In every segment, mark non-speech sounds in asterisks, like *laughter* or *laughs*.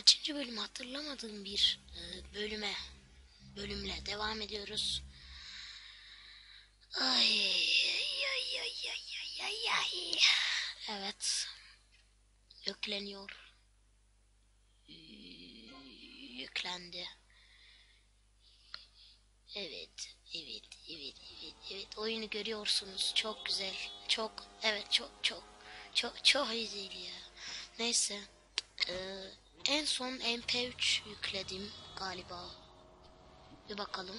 kaçıncı bölüm hatırlamadığım bir e, bölüme bölümle devam ediyoruz. Ay ay ay ay ay ay ay. Evet. Yükleniyor. Yüklendi. Evet, evet, evet, evet, evet. Oyunu görüyorsunuz. Çok güzel. Çok, evet, çok, çok, çok, çok güzel ya. Neyse. Ee, en son MP3 yükledim galiba. Bir bakalım.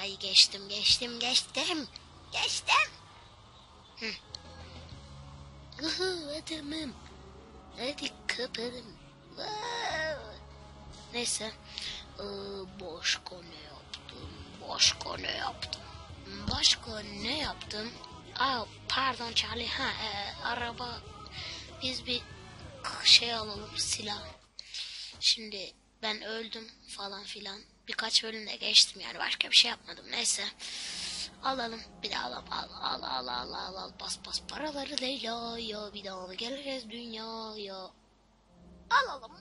Ay geçtim, geçtim, geçtim. Geçtim. Hı. Uhu, adamım. Hadi kapadım. Wow. Neyse. Ee, başka ne yaptım? Başka ne yaptım? Başka ne yaptım? Aa, pardon Charlie. Ha, e, araba. Biz bir şey alalım silah. Şimdi ben öldüm falan filan. Birkaç bölümde geçtim yani başka bir şey yapmadım. Neyse. Alalım. Bir daha alalım. Al al al al al al. Bas bas paraları Leyla ya. Bir daha mı geliriz dünyaya? Alalım.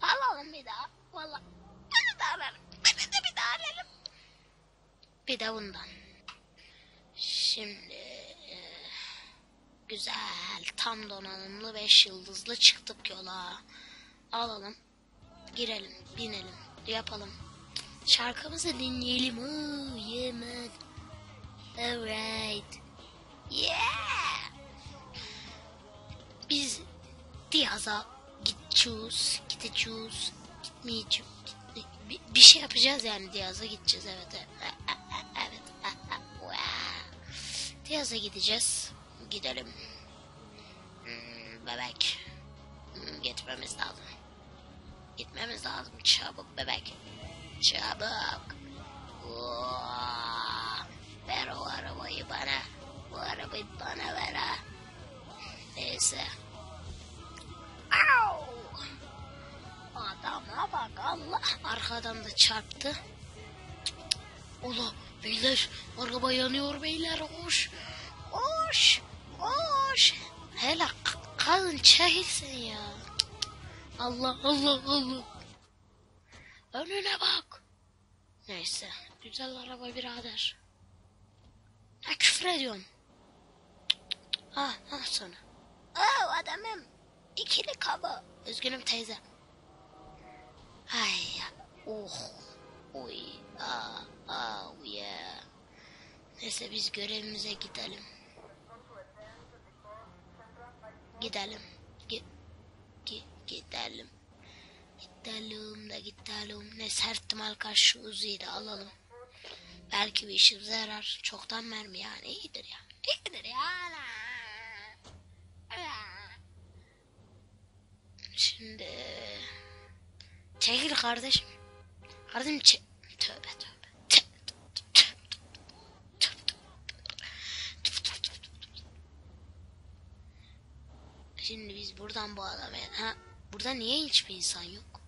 Alalım bir daha. Valla. Beni de alalım. Beni de bir daha alalım. Bir de bundan. Şimdi e, güzel tam donanımlı 5 yıldızlı çıktık yola. Alalım. Girelim, binelim, yapalım. Şarkımızı dinleyelim. Oo, yeah man. Alright. Yeah. Biz Diyaz'a gideceğiz, gideceğiz, gitmeyeceğiz. Bir, bir şey yapacağız yani Diyaz'a gideceğiz evet. Evet. evet. Diyaz'a gideceğiz. Gidelim. Hmm, bebek. Hmm, gitmemiz lazım. Gitmemiz lazım. Çabuk bebek. Çabuk. Oo, ver o arabayı bana. Bu arabayı bana ver ha. Neyse. Au! Adama bak Allah. Arkadan da çarptı. Ola beyler araba yanıyor beyler hoş. Hoş. Hoş. Hele kadın çekilsin ya. Allah Allah Allah. Önüne bak. Neyse. Güzel araba birader. Ne küfür ediyorsun? Ah, ah sana. Aa adamım. İkili kaba. Üzgünüm teyze. Ay ya. Oh. Oy. Aa, aa, yeah. Neyse biz görevimize gidelim. Gidelim. Gi gi gidelim. Gidelim de gidelim. Neyse her ihtimal karşı Uzi'yi de alalım. Belki bir işimize yarar. Çoktan mermi yani. iyidir ya. İyidir ya. Şimdi çekil kardeşim. Kardeşim çek. Tövbe tövbe. Şimdi biz buradan bu adamı... Ha, burada niye hiçbir insan yok?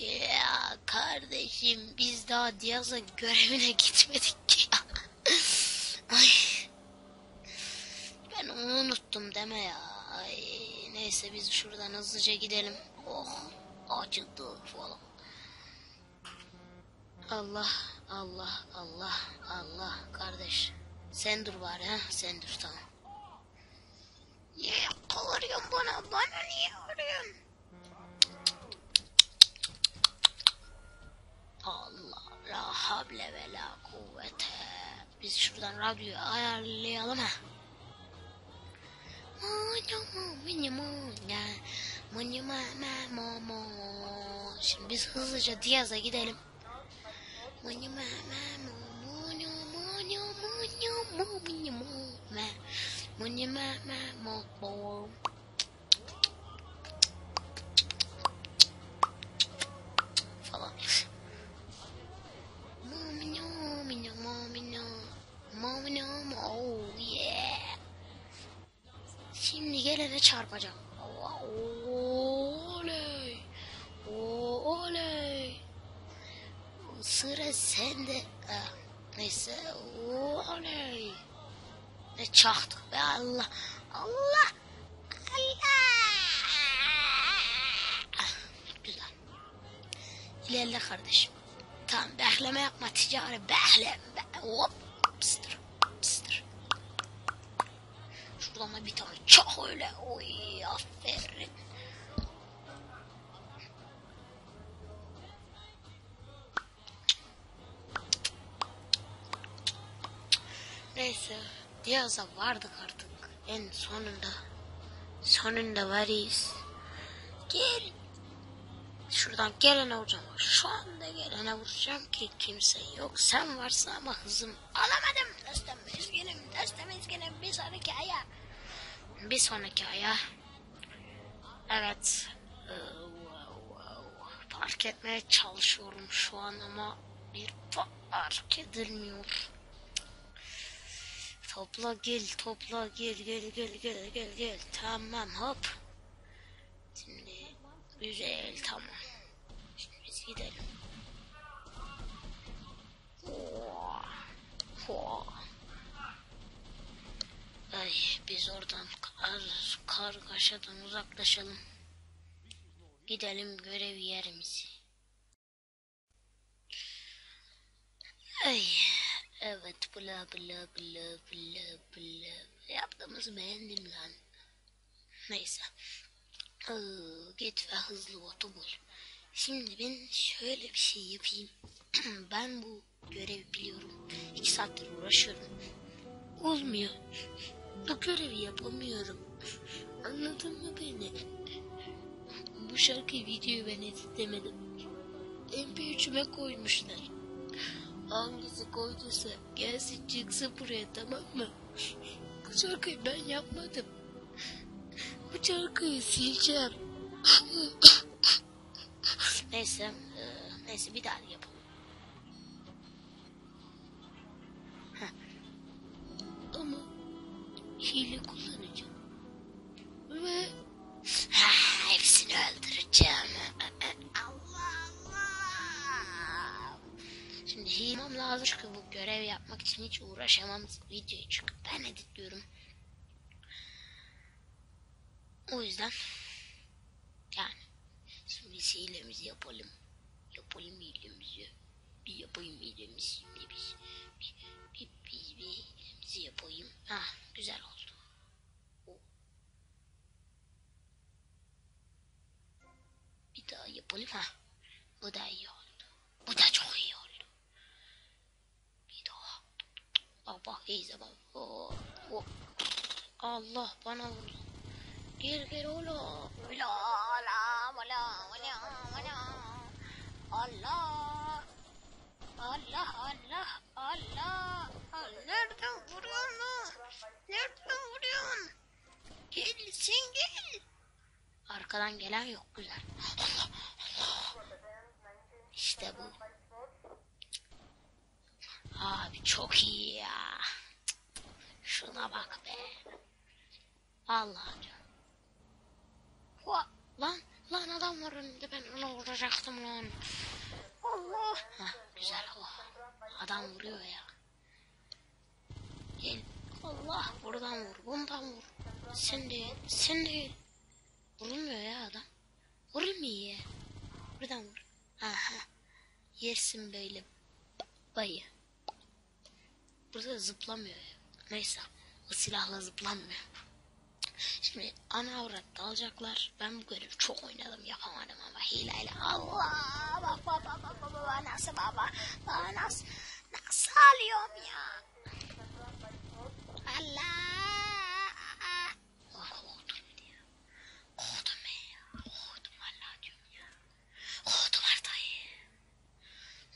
Ya kardeşim biz daha Diyaz'a görevine gitmedik ki ya. Ay. Ben onu unuttum deme ya. Ay, neyse biz şuradan hızlıca gidelim. Oh acıdı falan. Allah Allah Allah Allah kardeş. Sen dur bari ha sen dur tamam. Niye kıvırıyorsun bana? Bana niye vuruyorsun? Allah la havle ve la kuvvete. Biz şuradan radyoyu ayarlayalım ha. Şimdi biz hızlıca Diyaz'a gidelim. Falan. Oh yeah. Şimdi gelene çarpacağım. Oley. Oley. Sıra sende. Neyse. Oley. Ne çaktık be Allah. Allah. Allah. Güzel. İlerle kardeşim. Tamam bekleme yapma ticari bekle. Be hop. Pıstır. Pıstır. Şuradan da bir tane çak öyle. Oy aferin. Neyse. Diyaz'a vardık artık. En sonunda. Sonunda varız. Gel. Şuradan gelene vuracağım. Şu anda gelene vuracağım ki kimse yok. Sen varsa ama hızım alamadım. Destem üzgünüm. Destem üzgünüm. Bir sonraki aya. Bir sonraki aya. Evet. Ee. Fark etmeye çalışıyorum şu an ama bir fark edilmiyor. Topla gel topla gel gel gel gel gel gel tamam hop. Şimdi güzel tamam. Şimdi biz gidelim. Ay biz oradan kar, kargaşadan uzaklaşalım. Gidelim görev yerimizi. Ay evet bla bla bla bla bla yaptığımızı beğendim lan. Neyse. Ee, git ve hızlı botu bul. Şimdi ben şöyle bir şey yapayım. *clears throat* ben bu görevi biliyorum. İki saattir uğraşıyorum. Olmuyor. Bu görevi yapamıyorum. Anladın mı beni? Bu şarkıyı videoyu ben editlemedim. MP3'üme koymuşlar. Hangisi koyduysa gelsin çıksın buraya tamam mı? Bu şarkıyı ben yapmadım. Bu şarkıyı sileceğim. neyse, e, neyse bir daha videoyu çünkü ben editliyorum. O yüzden yani şimdi hilemizi yapalım. Yapalım hilemizi. Bir yapayım hilemizi. Bir, biz, bir, bir, bir, bir hilemizi yapayım. Ah güzel oldu. Bir daha yapalım ha. Bu da iyi oldu. Bu da çok iyi oldu. Bir daha. Bak bak. Oh. Allah bana vurdu. Gel gel oğlum. Ola ola ola ola ola. Allah. Allah Allah Allah. Nereden vuruyorsun? Nereden vuruyorsun? Gel sen gel. Arkadan gelen yok güzel. Allah Allah. İşte bu. Abi çok iyi ya. Şuna bak be. Allah. Hua, lan lan adam var önünde ben ona vuracaktım lan. Allah. Heh, güzel o. Adam vuruyor ya. Gel. Allah buradan vur bundan vur. Sen değil sen değil. Vurulmuyor ya adam. Vurulmuyor ya. Buradan vur. Aha. Yersin böyle. Bayı. Burada zıplamıyor. Neyse. O silahla zıplamıyor. Şimdi ana avrat dalacaklar. Ben bu görevi çok oynadım yapamadım ama hileyle. Allah bak bak bak bak bak nasıl baba bak nasıl nasıl alıyorum ya. Allah.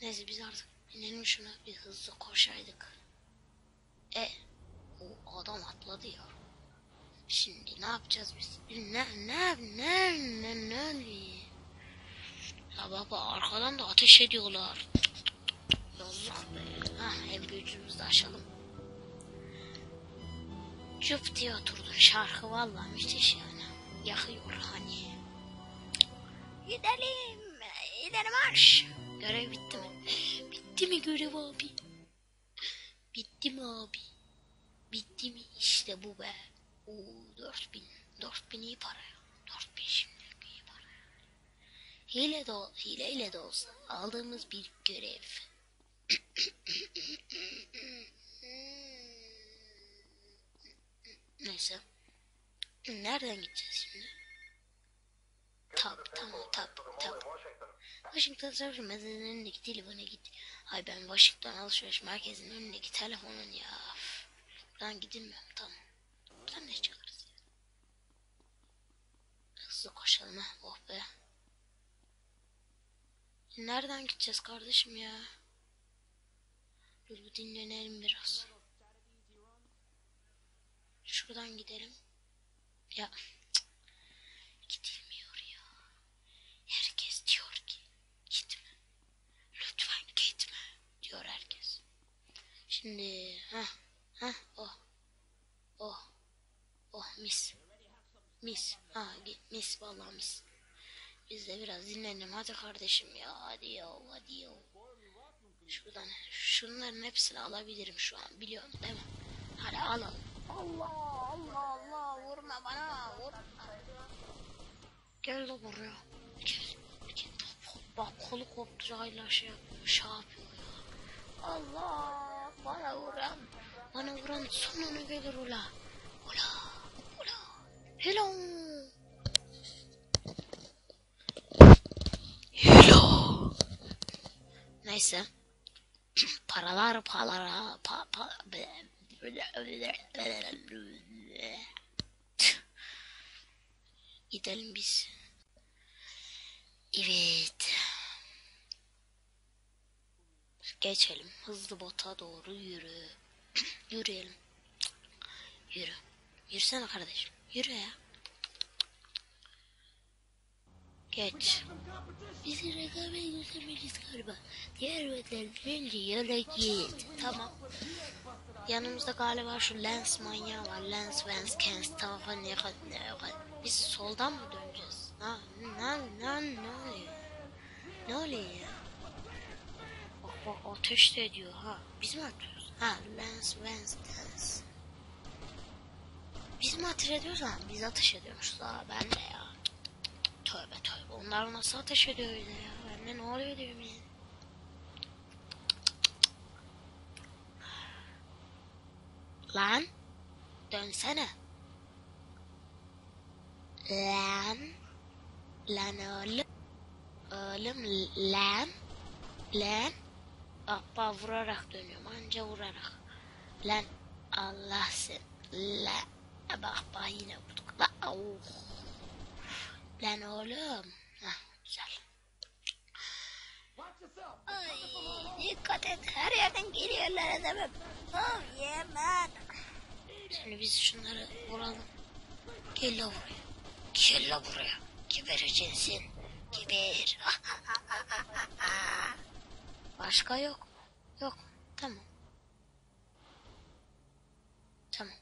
Neyse biz artık binelim şuna bir hızlı koşaydık. E o adam atladı ya. Şimdi ne yapacağız biz? Ne ne ne ne ne oluyor? Ya baba arkadan da ateş ediyorlar. Yazık be. Ha en büyücümüzü de açalım. Cüp diye oturdun şarkı vallahi müthiş yani. Yakıyor hani. Gidelim. Gidelim marş. Görev bitti mi? Bitti mi görev abi? Bitti mi abi? Bitti mi? İşte bu be. Oo 4000. 4000 iyi para ya. 4000 şimdilik iyi para. Hile de hileyle de olsa aldığımız bir görev. Neyse. Nereden gideceğiz şimdi? Tap tamam tap tap. Washington Savcı Merkezi'nin önündeki telefona git. Ay ben Washington Alışveriş Merkezi'nin önündeki telefonun ya. Üf. Buradan gidilmiyor mu? Tamam. Buradan ne çıkarız ya? Hızlı koşalım ha. Oh be. Nereden gideceğiz kardeşim ya? Dur bir dinlenelim biraz. Şuradan gidelim. Ya cık, gidilmiyor ya. Herkes diyor ki gitme. Lütfen gitme diyor herkes. Şimdi ha ha oh oh oh mis mis ha mis vallahi mis. Biz de biraz dinlenelim hadi kardeşim ya hadi ya hadi ya. Şuradan şunların hepsini alabilirim şu an biliyorum değil mi? Hadi alalım. Allah Allah Allah vurma bana vurma. Gel de buraya. Gel. Gel. Bak kolu kopturayla şey yapıyor, şey yapıyor ya. Allah bana vuran. Bana vuran sonuna gelir ula. Ula. Ula. Hello. Hello. Neyse. Paralar paralara pa, pa, Gidelim biz. Evet. Geçelim. Hızlı bota doğru yürü. *clears throat* Yürüyelim. Yürü. Yürüsene kardeşim. Yürü ya. Geç. Bizi rekabet göstermeliyiz galiba. Diğer veterinerince yola git. Tamam. Yanımızda galiba şu lens manyağı var. Lens, Vance, Kens, kadar ne kadar. Biz soldan mı döneceğiz? Ne, ne, ne, ne oluyor? Ne oluyor ya? Bak ateş de ediyor ha. Biz mi atıyoruz? Ha lens, Vance, Kens. Biz mi ateş ediyoruz ha? Biz ateş ediyormuşuz ha. Ben de ya. Tövbe tövbe. Onlar nasıl ateş ediyor öyle ya? Ben de ne oluyor diyorum ya. Lan. Dönsene. Lan. Lan oğlum. Oğlum lan. Lan. Bak vurarak dönüyorum. Anca vurarak. Lan. Allah sen. La. Bak bak yine vurduk. La. Oh. Lan oğlum. Hah güzel. Ay dikkat et her yerden geliyorlar adamım. Oh yeah man. Şimdi biz şunları vuralım. Gel la buraya. Gel la buraya. Gebereceksin. Geber. *laughs* Başka yok. Yok. Tamam. Tamam.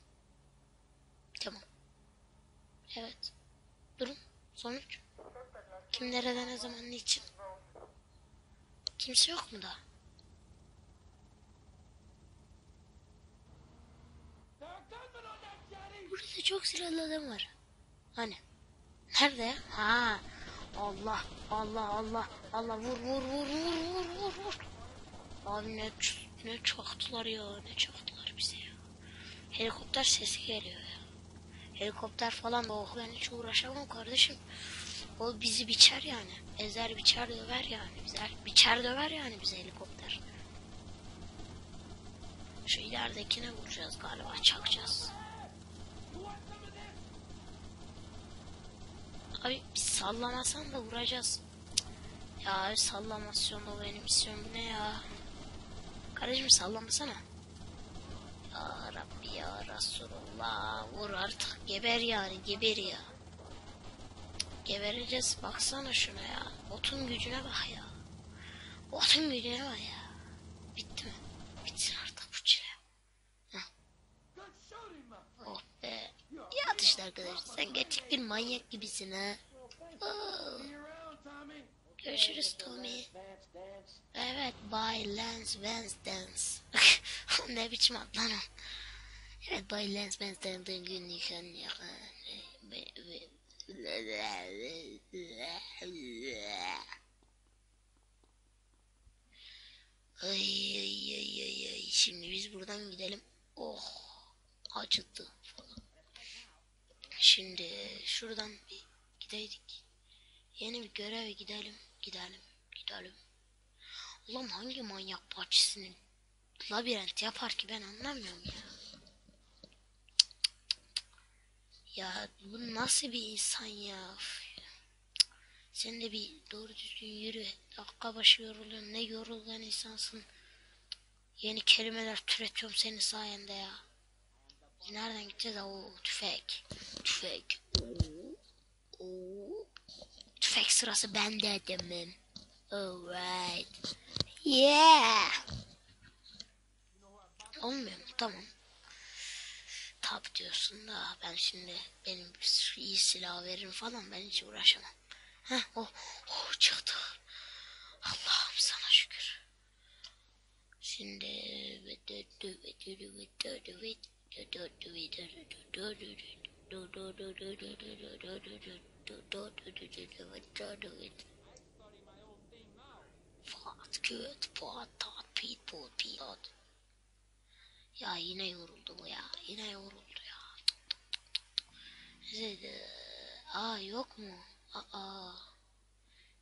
Tamam. Evet. Durum. Sonuç. Kim nereden ne zaman niçin? Kimse yok mu da? Burada çok silahlı adam var. Hani? Nerede? Ha. Allah Allah Allah Allah vur vur vur vur vur vur vur. Abi ne ne çaktılar ya ne çaktılar bize ya. Helikopter sesi geliyor ya. Helikopter falan oh ben hiç uğraşamam kardeşim. O bizi biçer yani. Ezer biçer döver yani. Bizer, biçer döver yani bize helikopter. Şu ileridekine vuracağız galiba. Çakacağız. Abi biz sallamasan da vuracağız. Ya sallamasyon da benim misyonum ne ya? Kardeşim sallamasana. Ya Rabbi ya Resulullah vur artık geber yani geber ya. Gebereceğiz baksana şuna ya. Botun gücüne bak ya. Botun gücüne bak ya. Bitti mi? Bitsin artık bu çile. Oh be. İyi atıştı arkadaşlar. Sen gerçek bir manyak gibisin ha. Oo. Görüşürüz Tommy. Evet, bye Lance Vance Dance. *laughs* ne biçim ad lan? Evet Bay Lens ben tanıdığım günlük. Ay ay ay ay ay. Şimdi biz buradan gidelim. Oh acıttı falan. Şimdi şuradan bir gideydik. Yeni bir göreve gidelim. Gidelim. Gidelim. Ulan hangi manyak bahçesinin labirent yapar ki ben anlamıyorum ya. Ya bu nasıl bir insan ya? Sen de bir doğru düzgün yürü. Dakika başı yoruluyorsun. Ne yorulgan insansın. Yeni kelimeler türetiyorum senin sayende ya. Nereden gideceğiz? Oo, tüfek. Tüfek. Oo. Tüfek sırası bende adamım. Alright. Yeah. Olmuyor mu? Tamam. Tabi diyorsun da ben şimdi benim iyi silah veririm falan ben hiç uğraşamam. Heh oh, oh çıktı. Allah'ım sana şükür. Şimdi Fat köt, fat tat, pit pot, piyat. Ya yine yoruldu bu ya. Yine yoruldu ya. Neyse, Aa yok mu? Aa.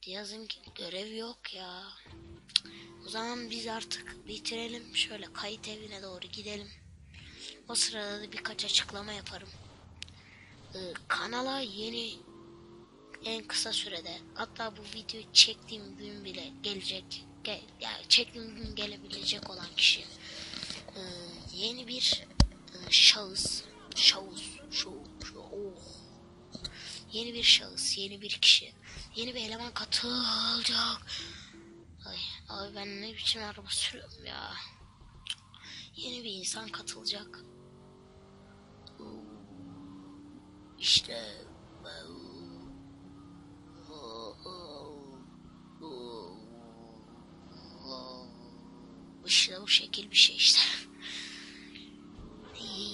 Diyaz'ın görev yok ya. O zaman biz artık bitirelim. Şöyle kayıt evine doğru gidelim. O sırada da birkaç açıklama yaparım. Ee, kanala yeni en kısa sürede hatta bu videoyu çektiğim gün bile gelecek. Gel, yani çektiğim gün gelebilecek olan kişi ee, yeni bir e, şahıs şahıs şu, oh yeni bir şahıs yeni bir kişi yeni bir eleman katılacak ay abi ben ne biçim araba sürüyorum ya yeni bir insan katılacak işte işte bu şekil bir şey işte.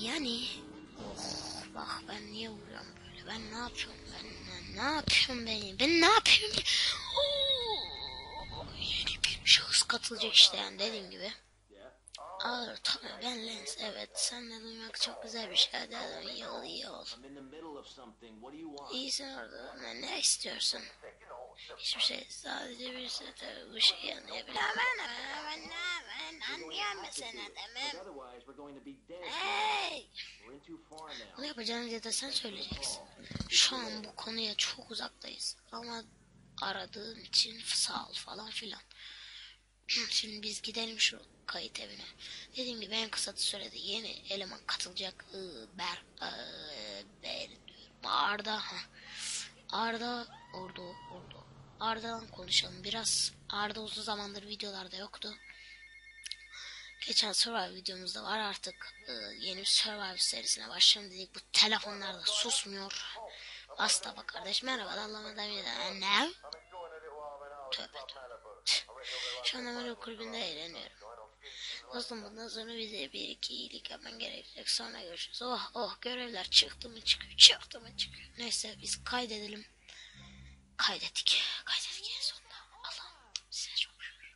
Yani oh, bak ben niye vuruyorum böyle? Ben ne yapıyorum? Ben, ne yapıyorum ben ben ne yapıyorum oh, yeni bir şahıs katılacak işte yani dediğim gibi Aa, tabii ben Lens evet senle duymak çok güzel bir şey dedim iyi ol iyi ol. İyisin orada ne, ne istiyorsun? Hiçbir şey sadece bir şey tabii bu şeyi ben ben ben ben anlayan seni demem Hey! Bunu yapacağını ya da sen söyleyeceksin. Şu an bu konuya çok uzaktayız ama aradığın için sağ ol falan filan Şimdi biz gidelim şu kayıt evine. Dediğim gibi en kısa sürede yeni eleman katılacak. Ber, ee, ber. Arda. Arda orada orada. Arda'dan konuşalım biraz. Arda uzun zamandır videolarda yoktu. Geçen Survivor videomuzda var artık. Ee, yeni bir serisine başlayalım dedik. Bu telefonlar da susmuyor. Basta bak kardeş. Merhaba Allah'ıma da bir Ne? Tövbe tövbe. Şu an Amelo kulübünde eğleniyorum. Dostum bundan sonra bize bir iki iyilik yapman gerekecek. Sonra görüşürüz. Oh oh görevler çıktı mı çıkıyor. Çıktı mı çıkıyor. Neyse biz kaydedelim. Kaydettik. Kaydettik en sonunda. Allah'ım size çok şükür.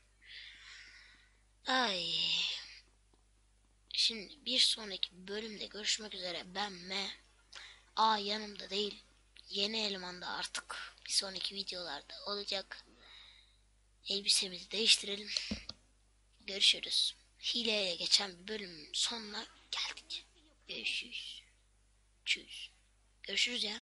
Ay. Şimdi bir sonraki bölümde görüşmek üzere. Ben M. A yanımda değil. Yeni eleman da artık bir sonraki videolarda olacak. Elbisemizi değiştirelim. Görüşürüz. Hileyle geçen bir bölümün sonuna geldik. Görüşürüz. Çüz. Görüşürüz ya.